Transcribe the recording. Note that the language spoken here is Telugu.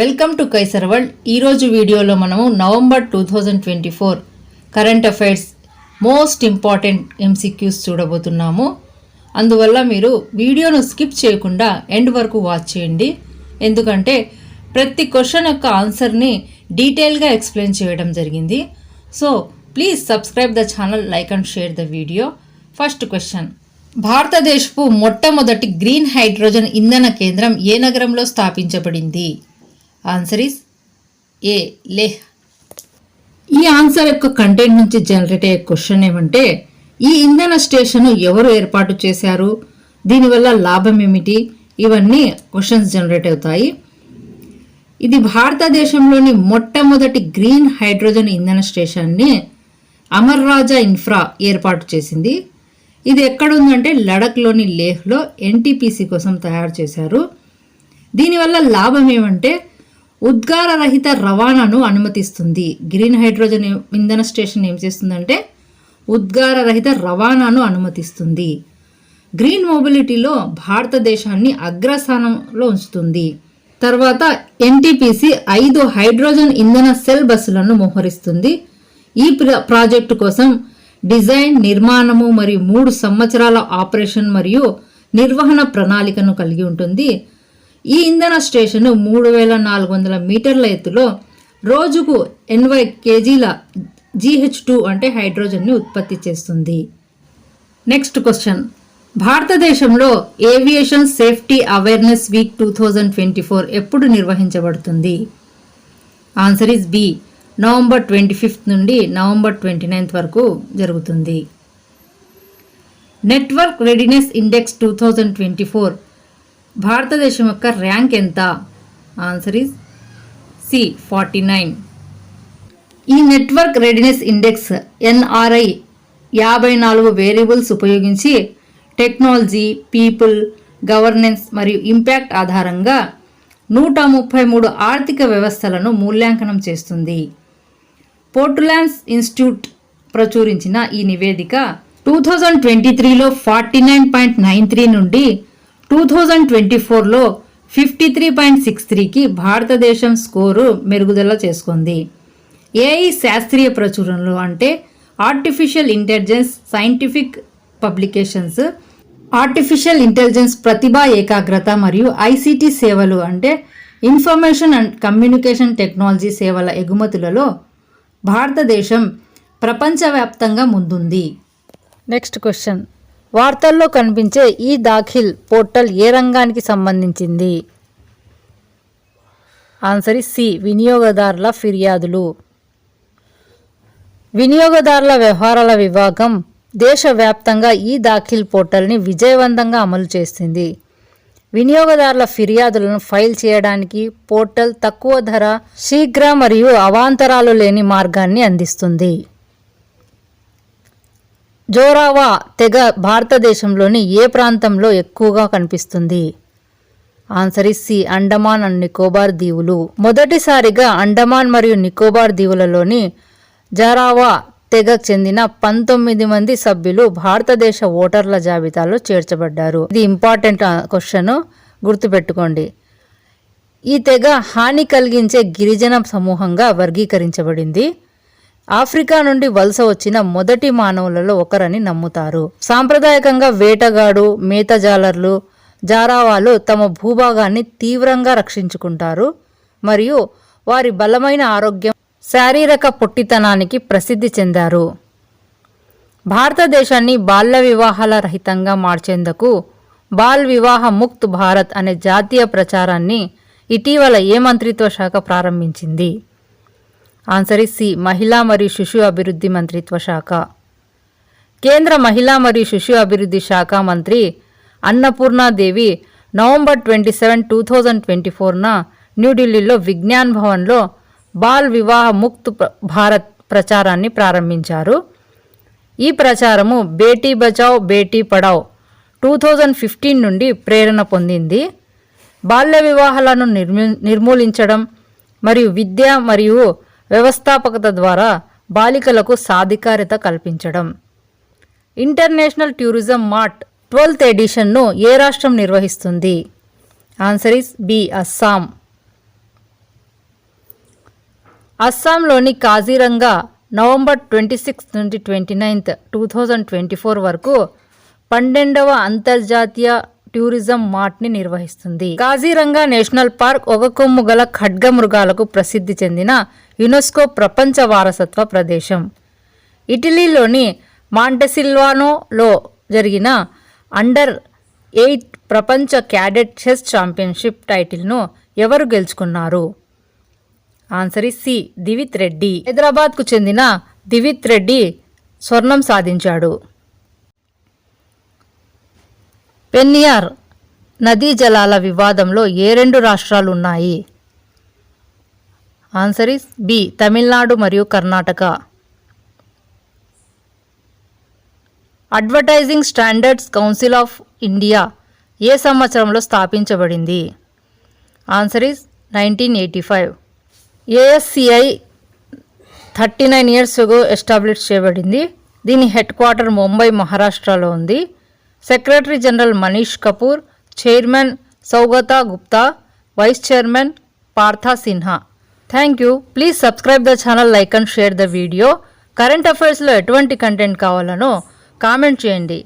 Welcome to Kaiser world. ఈరోజు వీడియోలో మనము November two thousand twenty four current affairs most important MCQs చూడబోతున్నాము. అందువల్ల మీరు వీడియోను స్కిప్ చేయకుండా ఎండ్ వరకు వాచ్ చేయండి. ఎందుకంటే ప్రతి క్వశ్చన్ యొక్క ఆన్సర్ని డీటెయిల్గా ఎక్స్ప్లెయిన్ చేయడం జరిగింది. So please subscribe the channel like and share the video. First question. భారతదేశపు మొట్టమొదటి గ్రీన్ హైడ్రోజన్ ఇంధన కేంద్రం ఏ నగరంలో స్థాపించబడింది? ఆన్సర్ ఈస్ ఏ లేహ్ ఈ ఆన్సర్ యొక్క కంటెంట్ నుంచి జనరేట్ అయ్యే క్వశ్చన్ ఏమంటే ఈ ఇంధన స్టేషన్ ఎవరు ఏర్పాటు చేశారు? దీనివల్ల లాభం ఏమిటి? ఇవన్నీ క్వశ్చన్స్ జనరేట్ అవుతాయి. ఇది భారతదేశంలోని మొట్టమొదటి గ్రీన్ హైడ్రోజన్ ఇంధన స్టేషన్ని అమర్ రాజా ఇన్ఫ్రా ఏర్పాటు చేసింది. ఇది ఎక్కడుందంటే లడఖ్లోని లేహ్లో ఎన్టీపీసీ కోసం తయారు చేశారు. దీనివల్ల లాభం ఏమంటే ఉద్గార రహిత రవాణాను అనుమతిస్తుంది. గ్రీన్ హైడ్రోజన్ ఇంధన స్టేషన్ ఏం చేస్తుందంటే ఉద్గార రహిత రవాణాను అనుమతిస్తుంది. గ్రీన్ మొబిలిటీలో భారతదేశాన్ని అగ్రస్థానంలో ఉంచుతుంది. తర్వాత ఎన్టీపీసీ ఐదు హైడ్రోజన్ ఇంధన సెల్ బస్సులను మోహరిస్తుంది. ఈ ప్రాజెక్టు కోసం డిజైన్ నిర్మాణము మరియు మూడు సంవత్సరాల ఆపరేషన్ మరియు నిర్వహణ ప్రణాళికను కలిగి ఉంటుంది. ఈ ఇంధన స్టేషన్ మూడు వేల నాలుగు వందల మీటర్ల ఎత్తులో రోజుకు ఎనభై కేజీల జీహెచ్ టూ అంటే హైడ్రోజన్ని ఉత్పత్తి చేస్తుంది. Next question. భారతదేశంలో aviation safety awareness week two thousand twenty four ఎప్పుడు నిర్వహించబడుతుంది? Answer is B November twenty fifth నుండి నవంబర్ ట్వంటీ నైన్త్ వరకు జరుగుతుంది. Network readiness index two thousand twenty four భారతదేశం యొక్క ర్యాంక్ ఎంత? Answer is C forty nine ఈ నెట్వర్క్ రెడీనెస్ ఇండెక్స్ ఎన్ఆర్ఐ యాభై నాలుగు వేరియబుల్స్ ఉపయోగించి టెక్నాలజీ పీపుల్ గవర్నెన్స్ మరియు ఇంపాక్ట్ ఆధారంగా నూట ముప్పై మూడు ఆర్థిక వ్యవస్థలను మూల్యాంకనం చేస్తుంది. పోర్టులాన్స్ ఇన్స్టిట్యూట్ ప్రచురించిన ఈ నివేదిక టూ థౌజండ్ ట్వంటీ త్రీలో forty nine point nine three నుండి టూ థౌజండ్ ట్వంటీ ఫోర్లో ఫిఫ్టీ త్రీ పాయింట్ సిక్స్ త్రీకి భారతదేశం స్కోరు మెరుగుదల చేసుకుంది. ఏఐ శాస్త్రీయ ప్రచురణలు అంటే artificial intelligence scientific publications artificial intelligence ప్రతిభా ఏకాగ్రత మరియు ఐసీటీ సేవలు అంటే ఇన్ఫర్మేషన్ అండ్ కమ్యూనికేషన్ టెక్నాలజీ సేవల ఎగుమతులలో భారతదేశం ప్రపంచవ్యాప్తంగా ముందుంది. నెక్స్ట్ క్వశ్చన్ వార్తల్లో కనిపించే ఈ దాఖిల్ పోర్టల్ ఏ రంగానికి సంబంధించింది? Answer C. వినియోగదారుల ఫిర్యాదులు. వినియోగదారుల వ్యవహారాల విభాగం దేశవ్యాప్తంగా ఈ దాఖిల్ పోర్టల్ని విజయవంతంగా అమలు చేస్తుంది వినియోగదారుల ఫిర్యాదులను ఫైల్ చేయడానికి పోర్టల్ తక్కువ ధర శీఘ్ర మరియు అవాంతరాలు లేని మార్గాన్ని అందిస్తుంది. జోరావా తెగ భారతదేశంలోని ఏ ప్రాంతంలో ఎక్కువగా కనిపిస్తుంది? Answer is C Andaman and Nicobar దీవులు. మొదటిసారిగా అండమాన్ మరియు నికోబార్ దీవులలోని జరావా తెగకు చెందిన పంతొమ్మిది మంది సభ్యులు భారతదేశ ఓటర్ల జాబితాలో చేర్చబడ్డారు. ఇది ఇంపార్టెంట్ క్వశ్చన్ గుర్తుపెట్టుకోండి. ఈ తెగ హాని కలిగించే గిరిజన సమూహంగా వర్గీకరించబడింది. ఆఫ్రికా నుండి వలస వచ్చిన మొదటి మానవులలో ఒకరని నమ్ముతారు. సాంప్రదాయకంగా వేటగాడు మేతజాలర్లు జారావాలు తమ భూభాగాన్ని తీవ్రంగా రక్షించుకుంటారు. మరియు వారి బలమైన ఆరోగ్యం శారీరక పొట్టితనానికి ప్రసిద్ధి చెందారు. భారతదేశాన్ని బాల్య వివాహాల రహితంగా మార్చేందుకు బాల్ వివాహ ముక్త్ భారత్ అనే జాతీయ ప్రచారాన్ని ఇటీవల ఏ మంత్రిత్వ శాఖ ప్రారంభించింది? ఆన్సర్ ఇస్ సి మహిళా మరియు శిశు అభివృద్ధి మంత్రిత్వ శాఖ. కేంద్ర మహిళా మరియు శిశు అభివృద్ధి శాఖ మంత్రి Annapurna Devi November twenty seven two thousand twenty ఫోర్న న్యూఢిల్లీలో విజ్ఞాన్ భవన్లో బాల్ వివాహ ముక్త్ భారత్ ప్రచారాన్ని ప్రారంభించారు. ఈ ప్రచారము Beti Bachao Beti Padhao two thousand fifteen నుండి ప్రేరణ పొందింది. బాల్య వివాహాలను నిర్మూ నిర్మూలించడం మరియు విద్య మరియు వ్యవస్థాపకత ద్వారా బాలికలకు సాధికారిత కల్పించడం. ఇంటర్నేషనల్ టూరిజం మార్ట్ ట్వెల్త్ ఎడిషన్ను ఏ రాష్ట్రం నిర్వహిస్తుంది? Answer is B Assam. అస్సాంలోని కాజీరంగా నవంబర్ ట్వంటీ సిక్స్ నుండి twenty ninth two thousand twenty four వరకు పన్నెండవ అంతర్జాతీయ టూరిజం మార్ట్ని నిర్వహిస్తుంది. కాజీరంగా నేషనల్ పార్క్ ఒక కొమ్ము గల ఖడ్గ మృగాలకు ప్రసిద్ధి చెందిన యునెస్కో ప్రపంచ వారసత్వ ప్రదేశం. ఇటలీలోని మాంటెసిల్వానోలో జరిగిన అండర్ ఎయిట్ ప్రపంచ క్యాడెట్ చెస్ ఛాంపియన్షిప్ టైటిల్ను ఎవరు గెలుచుకున్నారు? Answer is C Divith Reddy. హైదరాబాద్కు చెందిన దివిత్ రెడ్డి స్వర్ణం సాధించాడు. పెన్నియార్ నదీ జలాల వివాదంలో ఏ రెండు రాష్ట్రాలు ఉన్నాయి ఆన్సర్ ఇస్ బి తమిళనాడు మరియు Karnataka. Advertising standards council of India ఏ సంవత్సరంలో స్థాపించబడింది? Answer is nineteen eighty five. ASCI thirty nine years establish చేయబడింది. దీని హెడ్ క్వార్టర్ ముంబై మహారాష్ట్రలో ఉంది. Secretary general Manish Kapoor chairman Saugata Gupta vice chairman Partha Sinha. Thank you please subscribe the channel like and share the video current అఫైర్స్లో ఎటువంటి కంటెంట్ కావాలనో కామెంట్ చేయండి.